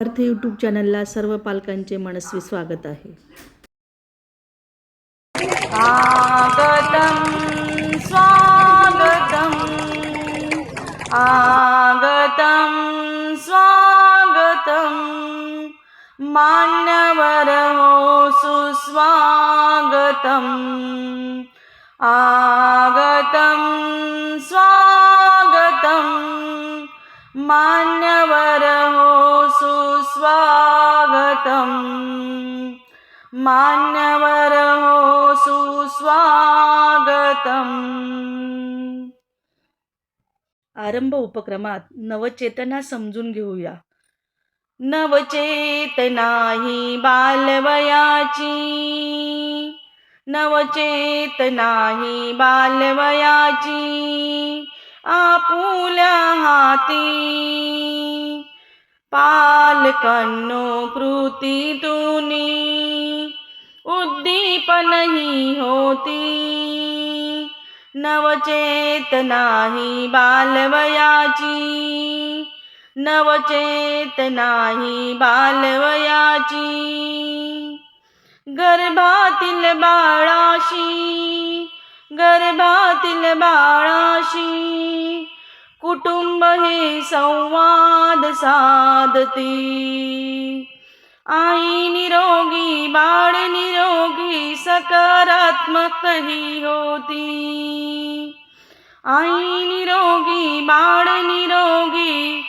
अर्थ यूट्यूब चॅनलला सर्व पालकांचे मनस्वी स्वागत आहे. आगतम स्वागतम आगतम स्वागतम. मान्यवर हो सुस्वागतम आगतम स्वागतम. मान्यवर मान्यवर हो सुस्वागतम् आरंभ उपक्रमात नवचेतना समजून घेऊया. नवचेतना ही बालवयाची। नवचेतना ही बालवयाची। आपुल्या हाती। पालकांनो कृतीतुनी उद्दीपन ही होती। नवचेतनाही बालवयाची नवचेतना ही बालवयाची। गर्भातील बाळाशी गर्भातील बाळाशी कुटुंब हे संवाद साधते. आई निरोगी बाळ निरोगी सकारात्मक ही होती. आई निरोगी बाळ निरोगी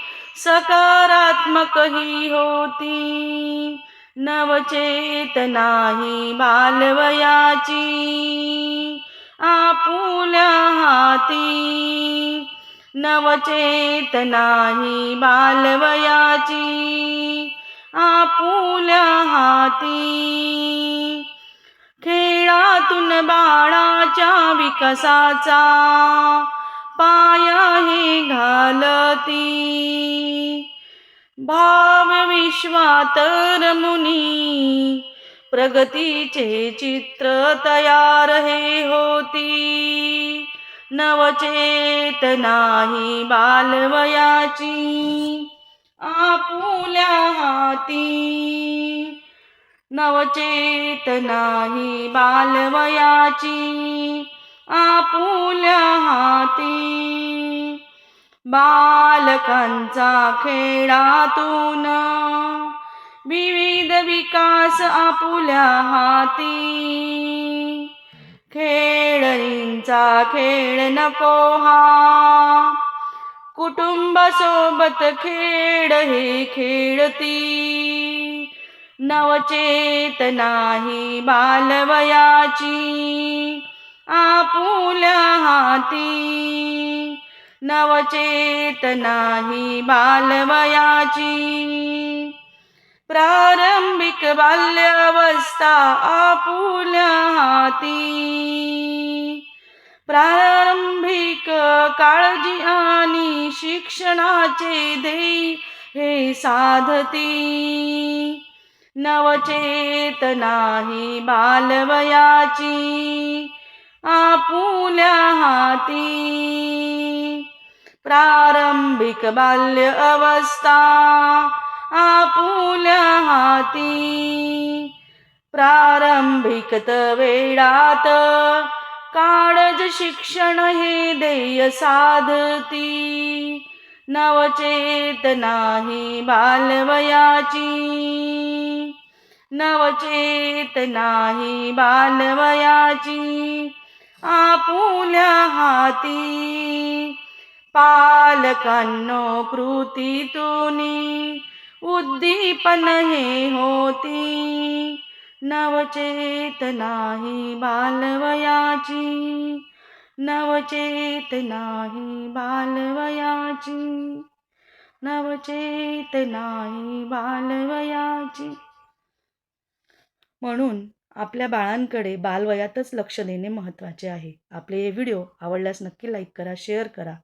सकारात्मक ही होती. नवचेतना ही बालवयाची आपुल्या हाती. नवचेतनाही बालवयाची आपुल्या हाती. खेळातून बाळाच्या विकासाचा पाया हे घालती. भाव विश्वात मुनी प्रगतीचे चित्र तयार हे होती. नवचेत नाही बालवयाची आपुल्या हाती. नवचेत नाही बालवयाची आपुल्या हाती. बालकांचा खेळातून विविध विकास आपुल्या हाती. खेळ खेळणींचा खेळ नको हा. कुटुंबासोबत खेळ हे खेळती. नवचेतना ही बालवयाची. आपुल्या हाती. नवचेतना ही बालवयाची. प्रारंभिक बाल्यावस्था आपुल्या हाती. प्रारंभिक काळजी आणि शिक्षणाचे ध्येय हे साधती. नवचेतनाही बालवयाची आपुल्या हाती. प्रारंभिक बाल्य अवस्था आपुल्या हाती. प्रारंभिक वेळात काळज शिक्षण हे ध्येय साधती. नवचेतना ही बालवयाची. नवचेतना ही बालवयाची. आपुल्या हाती. पालकांनो कृतीतुनी. उद्दीपन हे होती. नवचेतना ही बालवयाची नवचेतना ही बालवयाची नवचेतना ही बालवयाची. म्हणून आपल्या बाळांकडे बालवयातच लक्ष देणे महत्त्वाचे आहे. आपले हे व्हिडिओ आवडल्यास नक्की लाईक करा शेअर करा.